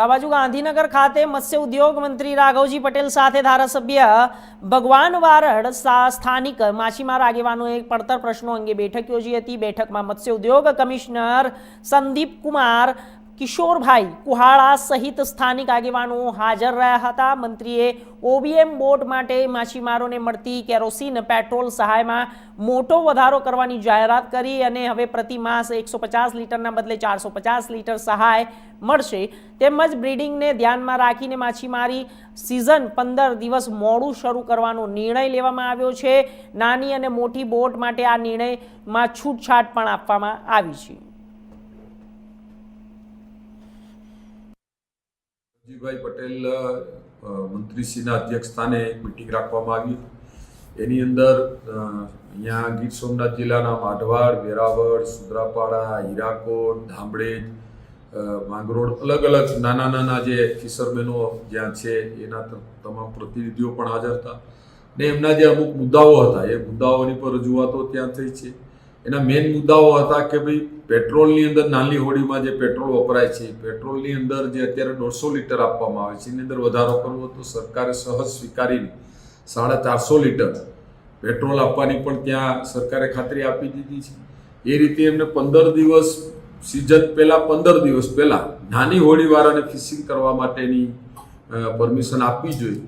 તો બાજુ ગાંધીનગર ખાતે મત્સ્ય ઉદ્યોગ મંત્રી રાઘવજી પટેલ સાથે ધારાસભ્ય ભગવાન વારડ સ્થાનિક માછીમાર આગેવાનોએ પડતર પ્રશ્નો અંગે બેઠક યોજી હતી. બેઠકમાં મત્સ્ય ઉદ્યોગ કમિશનર સંદીપ કુમાર કિશોરભાઈ કુહાળા સહિત સ્થાનિક આગેવાનો હાજર રહ્યા હતા. મંત્રીએ ઓબીએમ બોટ માટે માછીમારોને મળતી કેરોસીન, પેટ્રોલ સહાયમાં મોટો વધારો કરવાની જાહેરાત કરી અને હવે પ્રતિ માસ એકસો પચાસ લીટરના બદલે ચારસો પચાસ લીટર સહાય મળશે. તેમજ બ્રીડિંગને ધ્યાનમાં રાખીને માછીમારી સિઝન પંદર દિવસ મોડું શરૂ કરવાનો નિર્ણય લેવામાં આવ્યો છે. નાની અને મોટી બોટ માટે આ નિર્ણયમાં છૂટછાટ પણ આપવામાં આવી છે. જીભાઈ પટેલ મંત્રીશ્રીના અધ્યક્ષસ્થાને એક મિટિંગ રાખવામાં આવી એની અંદર અહીંયા ગીર સોમનાથ જિલ્લાના માઢવાડ, વેરાવળ, સુદ્રાપાડા, હીરાકોટ, ધામડેજ માંગરોળ અલગ અલગ નાના નાના જે ફિશરમેનો જ્યાં છે એના તમામ પ્રતિનિધિઓ પણ હાજર હતા. ને એમના જે અમુક મુદ્દાઓ હતા, એ મુદ્દાઓની પર રજૂઆતો ત્યાં થઈ છે. એના મેઇન મુદ્દાઓ હતા કે ભાઈ પેટ્રોલની અંદર નાની હોડીમાં જે પેટ્રોલ વપરાય છે, પેટ્રોલની અંદર જે અત્યારે દોઢસો લીટર આપવામાં આવે છે, એની અંદર વધારો કરવો તો સરકારે સહજ સ્વીકારીને સાડા ચારસો લીટર પેટ્રોલ આપવાની પણ ત્યાં સરકારે ખાતરી આપી દીધી છે. એ રીતે એમને પંદર દિવસ સિઝન પહેલાં, પંદર દિવસ પહેલાં નાની હોડીવાળાને ફિશિંગ કરવા માટેની પરમિશન આપવી જોઈએ.